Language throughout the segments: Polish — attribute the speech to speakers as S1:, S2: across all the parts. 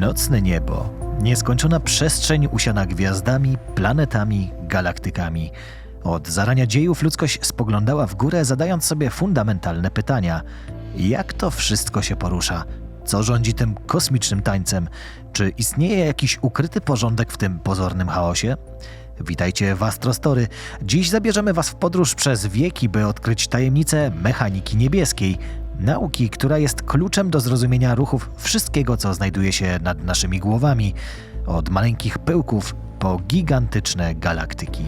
S1: Nocne niebo, nieskończona przestrzeń usiana gwiazdami, planetami, galaktykami. Od zarania dziejów ludzkość spoglądała w górę, zadając sobie fundamentalne pytania: jak to wszystko się porusza? Co rządzi tym kosmicznym tańcem? Czy istnieje jakiś ukryty porządek w tym pozornym chaosie? Witajcie w Astrostory. Dziś zabierzemy Was w podróż przez wieki, by odkryć tajemnicę mechaniki niebieskiej, nauki, która jest kluczem do zrozumienia ruchów wszystkiego, co znajduje się nad naszymi głowami, od maleńkich pyłków po gigantyczne galaktyki.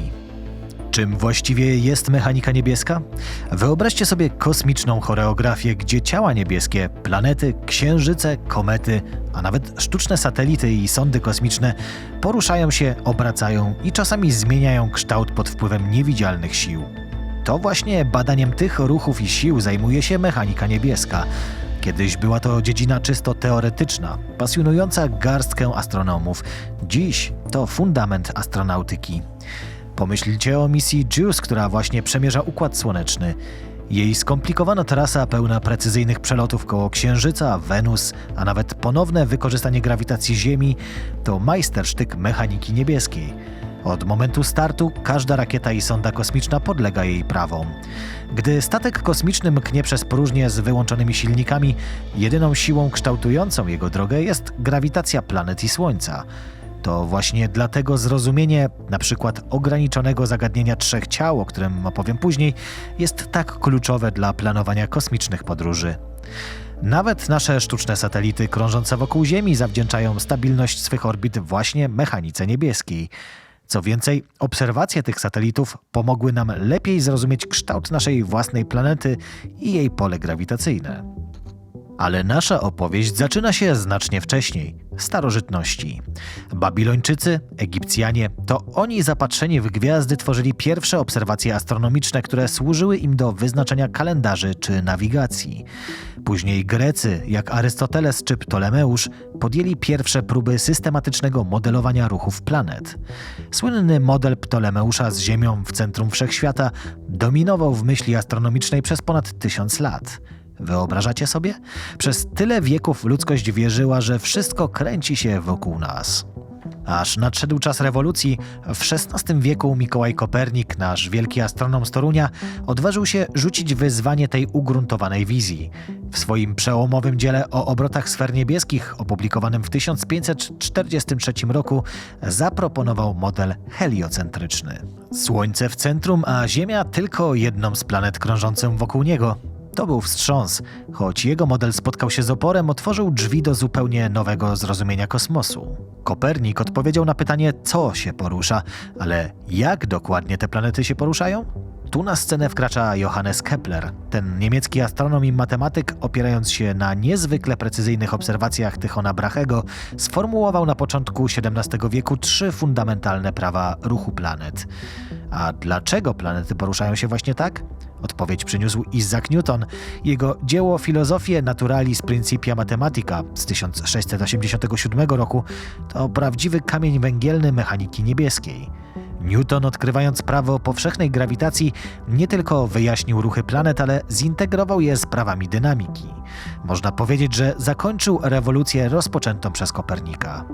S1: Czym właściwie jest mechanika niebieska? Wyobraźcie sobie kosmiczną choreografię, gdzie ciała niebieskie, planety, księżyce, komety, a nawet sztuczne satelity i sondy kosmiczne poruszają się, obracają i czasami zmieniają kształt pod wpływem niewidzialnych sił. To właśnie badaniem tych ruchów i sił zajmuje się mechanika niebieska. Kiedyś była to dziedzina czysto teoretyczna, pasjonująca garstkę astronomów. Dziś to fundament astronautyki. Pomyślcie o misji JUICE, która właśnie przemierza Układ Słoneczny. Jej skomplikowana trasa pełna precyzyjnych przelotów koło Księżyca, Wenus, a nawet ponowne wykorzystanie grawitacji Ziemi to majstersztyk mechaniki niebieskiej. Od momentu startu każda rakieta i sonda kosmiczna podlega jej prawom. Gdy statek kosmiczny mknie przez próżnię z wyłączonymi silnikami, jedyną siłą kształtującą jego drogę jest grawitacja planet i Słońca. To właśnie dlatego zrozumienie na przykład ograniczonego zagadnienia trzech ciał, o którym opowiem później, jest tak kluczowe dla planowania kosmicznych podróży. Nawet nasze sztuczne satelity krążące wokół Ziemi zawdzięczają stabilność swych orbit właśnie mechanice niebieskiej. Co więcej, obserwacje tych satelitów pomogły nam lepiej zrozumieć kształt naszej własnej planety i jej pole grawitacyjne. Ale nasza opowieść zaczyna się znacznie wcześniej starożytności. Babilończycy, Egipcjanie to oni zapatrzeni w gwiazdy tworzyli pierwsze obserwacje astronomiczne, które służyły im do wyznaczenia kalendarzy czy nawigacji. Później Grecy, jak Arystoteles czy Ptolemeusz, podjęli pierwsze próby systematycznego modelowania ruchów planet. Słynny model Ptolemeusza z Ziemią w centrum wszechświata dominował w myśli astronomicznej przez ponad tysiąc lat. Wyobrażacie sobie? Przez tyle wieków ludzkość wierzyła, że wszystko kręci się wokół nas. Aż nadszedł czas rewolucji, w XVI wieku Mikołaj Kopernik, nasz wielki astronom z Torunia, odważył się rzucić wyzwanie tej ugruntowanej wizji. W swoim przełomowym dziele o obrotach sfer niebieskich, opublikowanym w 1543 roku, zaproponował model heliocentryczny. Słońce w centrum, a Ziemia tylko jedną z planet krążącą wokół niego. To był wstrząs. Choć jego model spotkał się z oporem, otworzył drzwi do zupełnie nowego zrozumienia kosmosu. Kopernik odpowiedział na pytanie, co się porusza, ale jak dokładnie te planety się poruszają? Tu na scenę wkracza Johannes Kepler. Ten niemiecki astronom i matematyk, opierając się na niezwykle precyzyjnych obserwacjach Tychona Brachego, sformułował na początku XVII wieku trzy fundamentalne prawa ruchu planet. A dlaczego planety poruszają się właśnie tak? Odpowiedź przyniósł Isaac Newton. Jego dzieło Filozofie Naturalis Principia Mathematica z 1687 roku to prawdziwy kamień węgielny mechaniki niebieskiej. Newton, odkrywając prawo powszechnej grawitacji, nie tylko wyjaśnił ruchy planet, ale zintegrował je z prawami dynamiki. Można powiedzieć, że zakończył rewolucję rozpoczętą przez Kopernika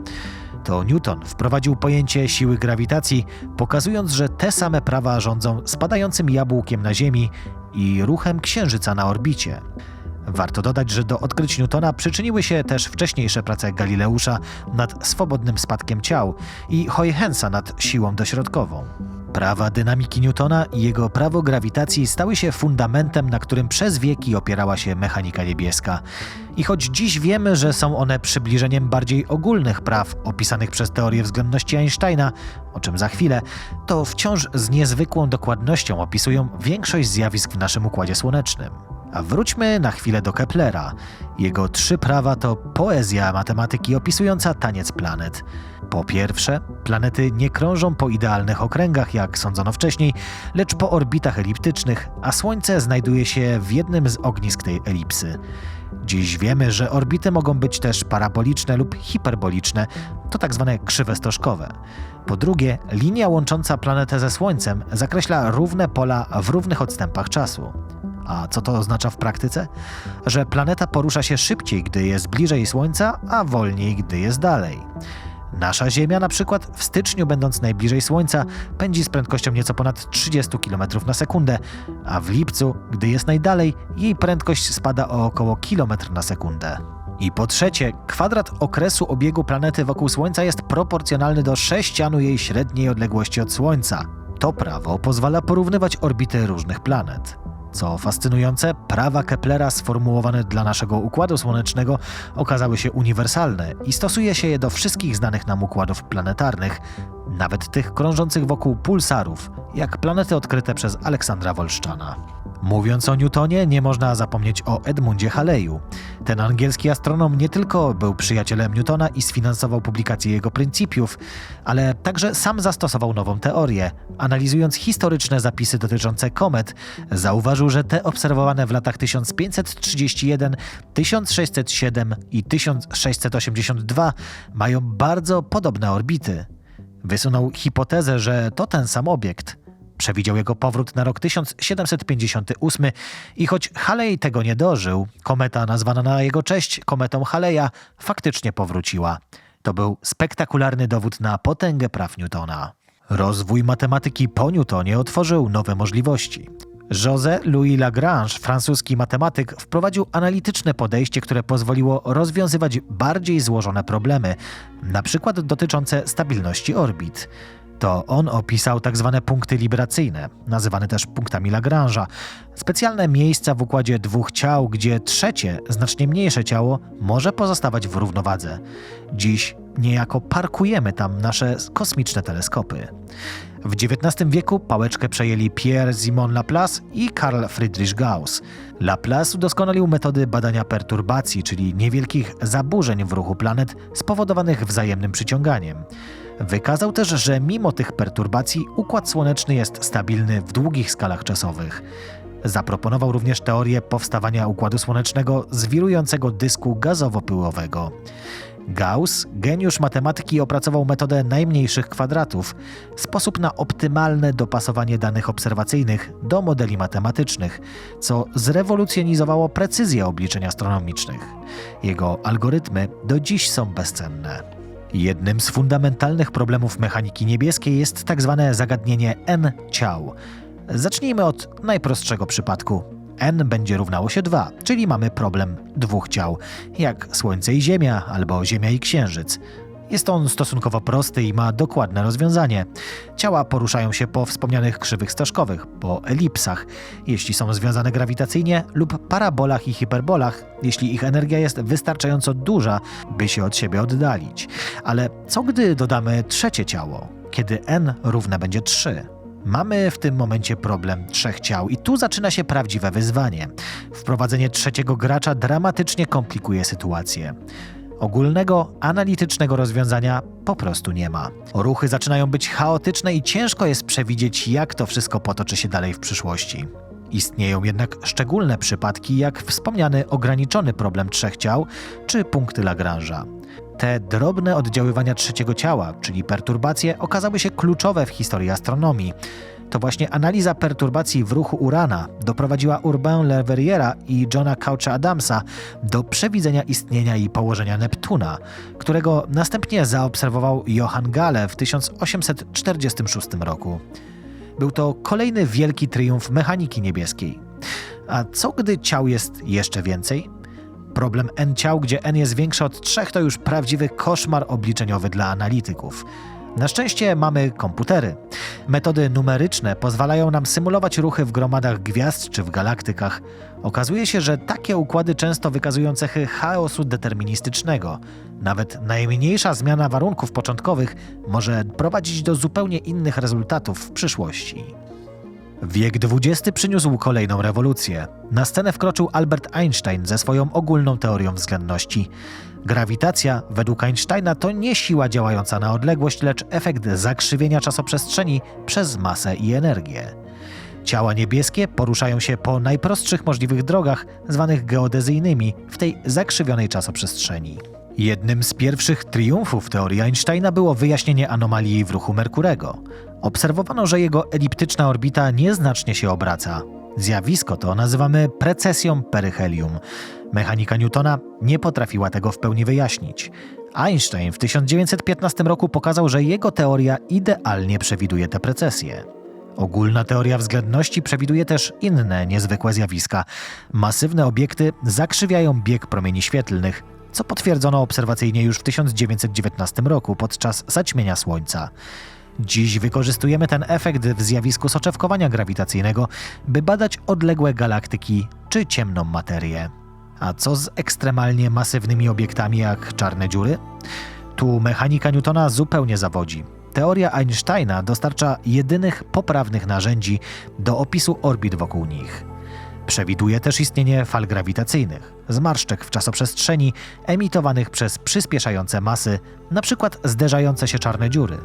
S1: to Newton wprowadził pojęcie siły grawitacji, pokazując, że te same prawa rządzą spadającym jabłkiem na Ziemi i ruchem Księżyca na orbicie. Warto dodać, że do odkryć Newtona przyczyniły się też wcześniejsze prace Galileusza nad swobodnym spadkiem ciał i Huygensa nad siłą dośrodkową. Prawa dynamiki Newtona i jego prawo grawitacji stały się fundamentem, na którym przez wieki opierała się mechanika niebieska. I choć dziś wiemy, że są one przybliżeniem bardziej ogólnych praw opisanych przez teorię względności Einsteina, o czym za chwilę, to wciąż z niezwykłą dokładnością opisują większość zjawisk w naszym układzie słonecznym. A wróćmy na chwilę do Keplera. Jego trzy prawa to poezja matematyki opisująca taniec planet. Po pierwsze, planety nie krążą po idealnych okręgach, jak sądzono wcześniej, lecz po orbitach eliptycznych, a Słońce znajduje się w jednym z ognisk tej elipsy. Dziś wiemy, że orbity mogą być też paraboliczne lub hiperboliczne, to tak zwane krzywe stożkowe. Po drugie, linia łącząca planetę ze Słońcem zakreśla równe pola w równych odstępach czasu. A co to oznacza w praktyce? Że planeta porusza się szybciej, gdy jest bliżej Słońca, a wolniej, gdy jest dalej. Nasza Ziemia, na przykład w styczniu, będąc najbliżej Słońca, pędzi z prędkością nieco ponad 30 km na sekundę, a w lipcu, gdy jest najdalej, jej prędkość spada o około kilometr na sekundę. I po trzecie, kwadrat okresu obiegu planety wokół Słońca jest proporcjonalny do sześcianu jej średniej odległości od Słońca. To prawo pozwala porównywać orbity różnych planet. Co fascynujące, prawa Keplera sformułowane dla naszego układu słonecznego okazały się uniwersalne i stosuje się je do wszystkich znanych nam układów planetarnych, nawet tych krążących wokół pulsarów, jak planety odkryte przez Aleksandra Wolszczana. Mówiąc o Newtonie, nie można zapomnieć o Edmundzie Haleyu. Ten angielski astronom nie tylko był przyjacielem Newtona i sfinansował publikację jego pryncypiów, ale także sam zastosował nową teorię. Analizując historyczne zapisy dotyczące komet, zauważył, że te obserwowane w latach 1531, 1607 i 1682 mają bardzo podobne orbity. Wysunął hipotezę, że to ten sam obiekt. Przewidział jego powrót na rok 1758 i choć Halley tego nie dożył, kometa nazwana na jego cześć kometą Haleya faktycznie powróciła. To był spektakularny dowód na potęgę praw Newtona. Rozwój matematyki po Newtonie otworzył nowe możliwości. José Louis Lagrange, francuski matematyk, wprowadził analityczne podejście, które pozwoliło rozwiązywać bardziej złożone problemy, na przykład dotyczące stabilności orbit. To on opisał tak zwane punkty libracyjne, nazywane też punktami Lagrange'a, specjalne miejsca w układzie dwóch ciał, gdzie trzecie, znacznie mniejsze ciało może pozostawać w równowadze. Dziś niejako parkujemy tam nasze kosmiczne teleskopy. W XIX wieku pałeczkę przejęli Pierre-Simon Laplace i Karl Friedrich Gauss. Laplace udoskonalił metody badania perturbacji, czyli niewielkich zaburzeń w ruchu planet spowodowanych wzajemnym przyciąganiem. Wykazał też, że mimo tych perturbacji układ słoneczny jest stabilny w długich skalach czasowych. Zaproponował również teorię powstawania układu słonecznego z wirującego dysku gazowo-pyłowego. Gauss, geniusz matematyki, opracował metodę najmniejszych kwadratów, sposób na optymalne dopasowanie danych obserwacyjnych do modeli matematycznych, co zrewolucjonizowało precyzję obliczeń astronomicznych. Jego algorytmy do dziś są bezcenne. Jednym z fundamentalnych problemów mechaniki niebieskiej jest tak zwane zagadnienie n ciał. Zacznijmy od najprostszego przypadku. N będzie równało się 2, czyli mamy problem dwóch ciał, jak Słońce i Ziemia albo Ziemia i Księżyc. Jest on stosunkowo prosty i ma dokładne rozwiązanie. Ciała poruszają się po wspomnianych krzywych stożkowych, po elipsach, jeśli są związane grawitacyjnie, lub parabolach i hiperbolach, jeśli ich energia jest wystarczająco duża, by się od siebie oddalić. Ale co gdy dodamy trzecie ciało, kiedy n równe będzie 3? Mamy w tym momencie problem trzech ciał i tu zaczyna się prawdziwe wyzwanie. Wprowadzenie trzeciego gracza dramatycznie komplikuje sytuację. Ogólnego, analitycznego rozwiązania po prostu nie ma. Ruchy zaczynają być chaotyczne i ciężko jest przewidzieć, jak to wszystko potoczy się dalej w przyszłości. Istnieją jednak szczególne przypadki, jak wspomniany ograniczony problem trzech ciał czy punkty Lagrange'a. Te drobne oddziaływania trzeciego ciała, czyli perturbacje, okazały się kluczowe w historii astronomii. To właśnie analiza perturbacji w ruchu Urana doprowadziła Urbain Le Verriera i Johna Coucha Adamsa do przewidzenia istnienia i położenia Neptuna, którego następnie zaobserwował Johann Galle w 1846 roku. Był to kolejny wielki triumf mechaniki niebieskiej. A co gdy ciał jest jeszcze więcej? Problem n ciał, gdzie n jest większe od 3, to już prawdziwy koszmar obliczeniowy dla analityków. Na szczęście mamy komputery. Metody numeryczne pozwalają nam symulować ruchy w gromadach gwiazd czy w galaktykach. Okazuje się, że takie układy często wykazują cechy chaosu deterministycznego. Nawet najmniejsza zmiana warunków początkowych może prowadzić do zupełnie innych rezultatów w przyszłości. Wiek XX przyniósł kolejną rewolucję. Na scenę wkroczył Albert Einstein ze swoją ogólną teorią względności. Grawitacja, według Einsteina, to nie siła działająca na odległość, lecz efekt zakrzywienia czasoprzestrzeni przez masę i energię. Ciała niebieskie poruszają się po najprostszych możliwych drogach, zwanych geodezyjnymi, w tej zakrzywionej czasoprzestrzeni. Jednym z pierwszych triumfów teorii Einsteina było wyjaśnienie anomalii w ruchu Merkurego. Obserwowano, że jego eliptyczna orbita nieznacznie się obraca. Zjawisko to nazywamy precesją peryhelium. Mechanika Newtona nie potrafiła tego w pełni wyjaśnić. Einstein w 1915 roku pokazał, że jego teoria idealnie przewiduje te precesje. Ogólna teoria względności przewiduje też inne niezwykłe zjawiska. Masywne obiekty zakrzywiają bieg promieni świetlnych, co potwierdzono obserwacyjnie już w 1919 roku podczas zaćmienia Słońca. Dziś wykorzystujemy ten efekt w zjawisku soczewkowania grawitacyjnego, by badać odległe galaktyki czy ciemną materię. A co z ekstremalnie masywnymi obiektami jak czarne dziury? Tu mechanika Newtona zupełnie zawodzi. Teoria Einsteina dostarcza jedynych poprawnych narzędzi do opisu orbit wokół nich. Przewiduje też istnienie fal grawitacyjnych, zmarszczek w czasoprzestrzeni emitowanych przez przyspieszające masy, np. zderzające się czarne dziury.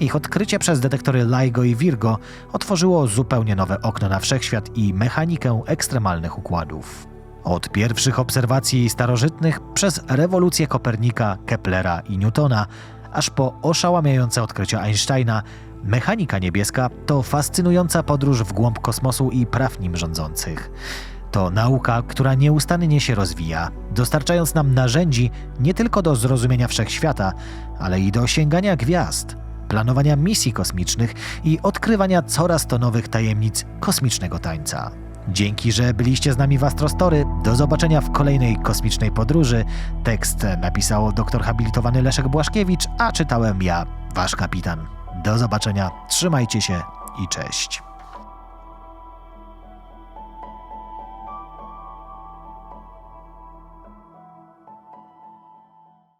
S1: Ich odkrycie przez detektory LIGO i Virgo otworzyło zupełnie nowe okno na wszechświat i mechanikę ekstremalnych układów. Od pierwszych obserwacji starożytnych przez rewolucję Kopernika, Keplera i Newtona, aż po oszałamiające odkrycia Einsteina, mechanika niebieska to fascynująca podróż w głąb kosmosu i praw nim rządzących. To nauka, która nieustannie się rozwija, dostarczając nam narzędzi nie tylko do zrozumienia wszechświata, ale i do sięgania gwiazd, planowania misji kosmicznych i odkrywania coraz to nowych tajemnic kosmicznego tańca. Dzięki, że byliście z nami w Astrostory. Do zobaczenia w kolejnej kosmicznej podróży. Tekst napisał doktor habilitowany Leszek Błaszkiewicz, a czytałem ja, wasz kapitan. Do zobaczenia, trzymajcie się i cześć.